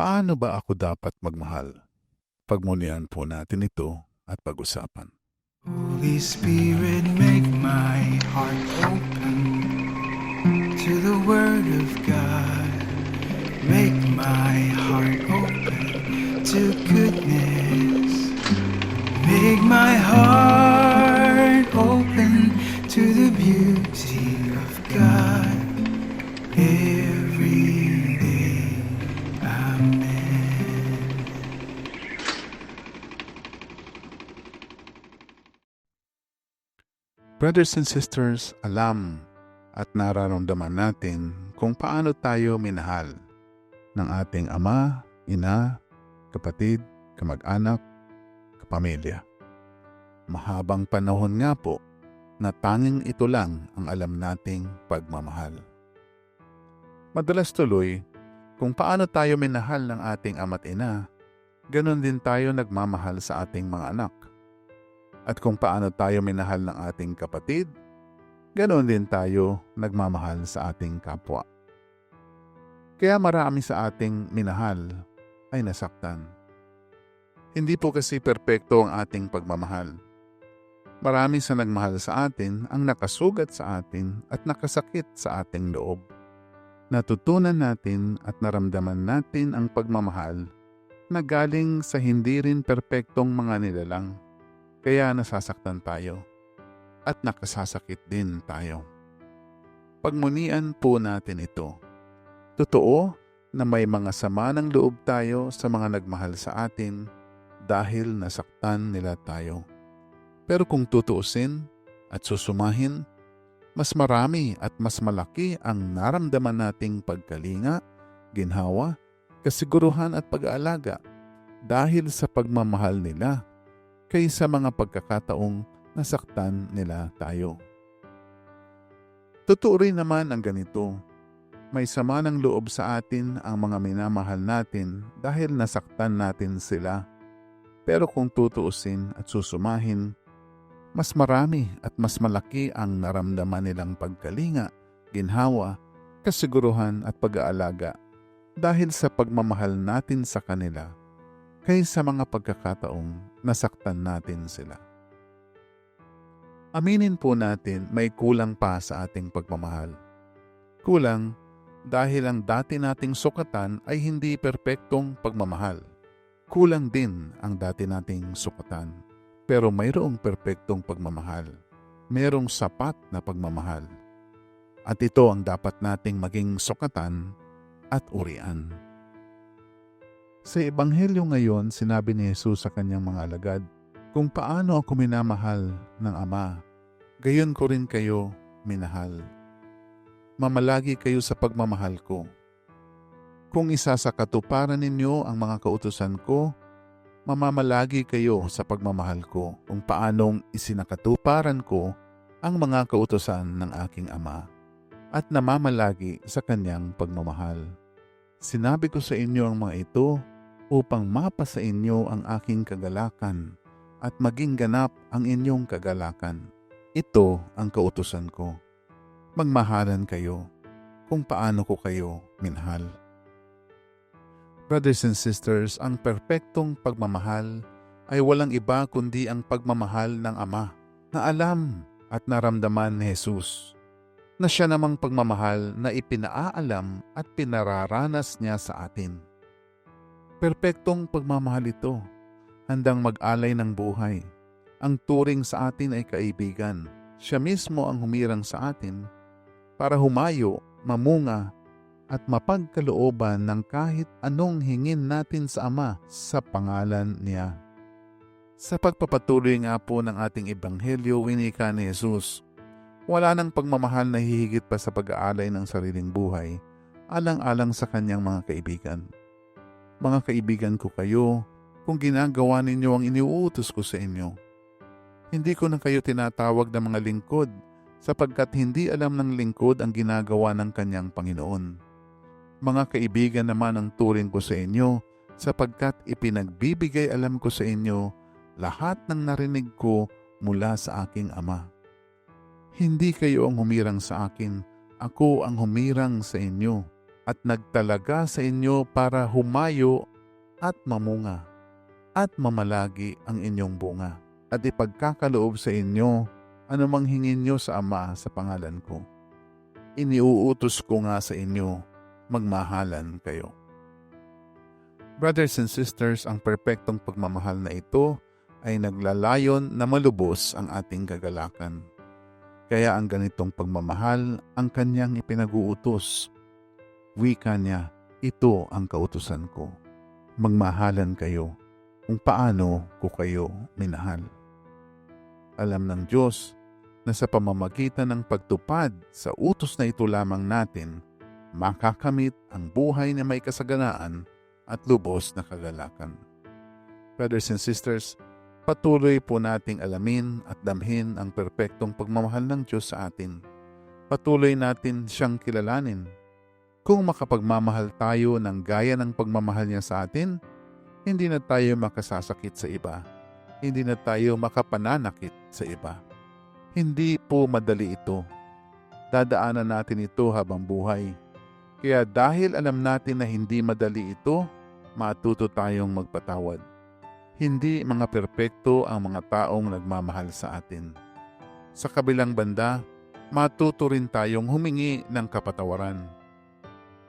Paano ba ako dapat magmahal? Pagmunian po natin ito at pag-usapan. Holy Spirit, make my heart open to the Word of God. Make my heart open to goodness. Make my heart Brothers and sisters, alam at nararamdaman natin kung paano tayo minahal ng ating ama, ina, kapatid, kamag-anak, kapamilya. Mahabang panahon nga po na tanging ito lang ang alam nating pagmamahal. Madalas tuloy, kung paano tayo minahal ng ating ama't ina, ganon din tayo nagmamahal sa ating mga anak. At kung paano tayo minahal ng ating kapatid, ganon din tayo nagmamahal sa ating kapwa. Kaya marami sa ating minahal ay nasaktan. Hindi po kasi perpekto ang ating pagmamahal. Marami sa nagmahal sa atin ang nakasugat sa atin at nakasakit sa ating loob. Natutunan natin at naramdaman natin ang pagmamahal na galing sa hindi rin perpektong mga nilalang. Kaya nasasaktan tayo at nakasasakit din tayo. Pagmunian po natin ito. Totoo na may mga sama ng loob tayo sa mga nagmahal sa atin dahil nasaktan nila tayo. Pero kung tutuusin at susumahin, mas marami at mas malaki ang naramdaman nating pagkalinga, ginhawa, kasiguruhan at pag-aalaga dahil sa pagmamahal nila kaysa mga pagkakataong nasaktan nila tayo. Totoo rin naman ang ganito. May sama ng loob sa atin ang mga minamahal natin dahil nasaktan natin sila. Pero kung tutuusin at susumahin, mas marami at mas malaki ang naramdaman nilang pagkalinga, ginhawa, kasiguruhan at pag-aalaga dahil sa pagmamahal natin sa kanila kaysa mga pagkakataong nasaktan natin sila. Aminin po natin may kulang pa sa ating pagmamahal. Kulang dahil ang dati nating sukatan ay hindi perpektong pagmamahal. Kulang din ang dati nating sukatan. Pero mayroong perpektong pagmamahal. Mayroong sapat na pagmamahal. At ito ang dapat nating maging sukatan at urian. Sa Ebanghelyo ngayon, sinabi ni Jesus sa kanyang mga alagad, kung paano ako minamahal ng Ama, gayon ko rin kayo minahal. Mamalagi kayo sa pagmamahal ko. Kung isa sa katuparan ninyo ang mga kautusan ko, mamamalagi kayo sa pagmamahal ko kung paanong isinakatuparan ko ang mga kautusan ng aking Ama at namamalagi sa kanyang pagmamahal. Sinabi ko sa inyo ang mga ito upang mapa sa inyo ang aking kagalakan at maging ganap ang inyong kagalakan. Ito ang kautusan ko. Magmahalan kayo kung paano ko kayo minahal. Brothers and sisters, ang perpektong pagmamahal ay walang iba kundi ang pagmamahal ng Ama na alam at naramdaman ni Jesus na siya namang pagmamahal na ipinaalam at pinararanas niya sa atin. Perpektong pagmamahal ito, handang mag-alay ng buhay. Ang turing sa atin ay kaibigan. Siya mismo ang humirang sa atin para humayo, mamunga, at mapagkalooban ng kahit anong hingin natin sa Ama sa pangalan niya. Sa pagpapatuloy nga po ng ating Ebanghelyo, winika ni Jesus, wala nang pagmamahal na hihigit pa sa pag-aalay ng sariling buhay, alang-alang sa kanyang mga kaibigan. Mga kaibigan ko kayo, kung ginagawa ninyo ang iniuutos ko sa inyo. Hindi ko na kayo tinatawag na mga lingkod, sapagkat hindi alam ng lingkod ang ginagawa ng kanyang Panginoon. Mga kaibigan naman ang turing ko sa inyo, sapagkat ipinagbibigay alam ko sa inyo lahat ng narinig ko mula sa aking Ama. Hindi kayo ang humirang sa akin, ako ang humirang sa inyo at nagtalaga sa inyo para humayo at mamunga at mamalagi ang inyong bunga at ipagkakaloob sa inyo anumang hingin nyo sa Ama sa pangalan ko. Iniuutos ko nga sa inyo, magmahalan kayo. Brothers and sisters, ang perpektong pagmamahal na ito ay naglalayon na malubos ang ating kagalakan. Kaya ang ganitong pagmamahal ang kanyang ipinag-uutos. Wika niya, ito ang kautusan ko. Magmahalan kayo kung paano ko kayo minahal. Alam ng Diyos na sa pamamagitan ng pagtupad sa utos na ito lamang natin, makakamit ang buhay na may kasaganaan at lubos na kagalakan. Brothers and sisters, patuloy po nating alamin at damhin ang perpektong pagmamahal ng Diyos sa atin. Patuloy natin siyang kilalanin. Kung makapagmamahal tayo ng gaya ng pagmamahal niya sa atin, hindi na tayo makasasakit sa iba. Hindi na tayo makapananakit sa iba. Hindi po madali ito. Dadaanan natin ito habang buhay. Kaya dahil alam natin na hindi madali ito, matuto tayong magpatawad. Hindi mga perpekto ang mga taong nagmamahal sa atin. Sa kabilang banda, matuto rin tayong humingi ng kapatawaran.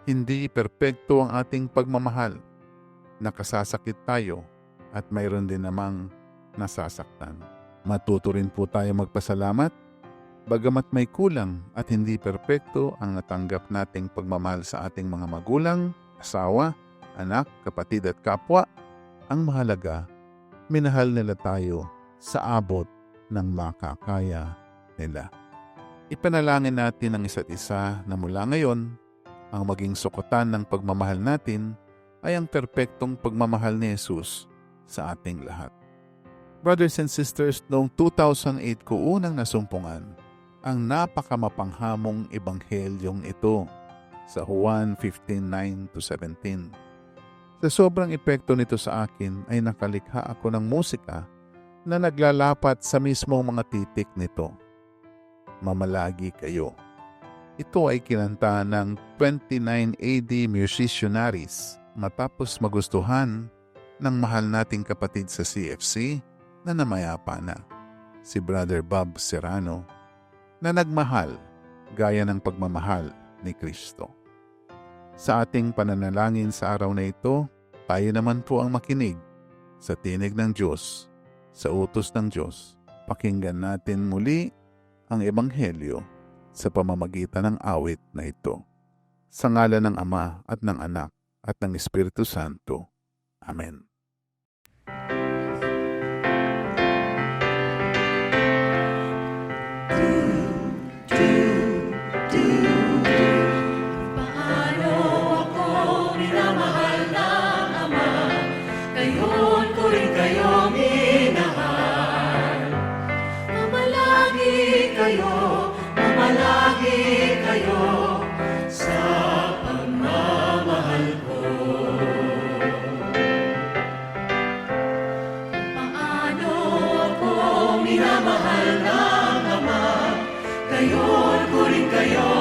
Hindi perpekto ang ating pagmamahal. Nakasasakit tayo at mayroon din namang nasasaktan. Matuto rin po tayo magpasalamat bagamat may kulang at hindi perpekto ang natanggap nating pagmamahal sa ating mga magulang, asawa, anak, kapatid at kapwa, ang mahalaga, minahal nila tayo sa abot ng makakaya nila. Ipanalangin natin ang isa't isa na mula ngayon, ang maging sukutan ng pagmamahal natin ay ang perpektong pagmamahal ni Jesus sa ating lahat. Brothers and sisters, noong 2008 ko unang nasumpungan ang napakamapanghamong ebanghelyong ito sa Juan 15:9 to 17. Sa sobrang epekto nito sa akin ay nakalikha ako ng musika na naglalapat sa mismong mga titik nito. Mamalagi kayo. Ito ay kinanta ng 29 AD musicianaries matapos magustuhan ng mahal nating kapatid sa CFC na namayapa na, si Brother Bob Serrano, na nagmahal gaya ng pagmamahal ni Kristo. Sa ating pananalangin sa araw na ito, tayo naman po ang makinig sa tinig ng Diyos, sa utos ng Diyos. Pakinggan natin muli ang Ebanghelyo sa pamamagitan ng awit na ito. Sa ngala ng Ama at ng Anak at ng Espiritu Santo. Amen. Minamahal ng Ama, gayon ko rin kayo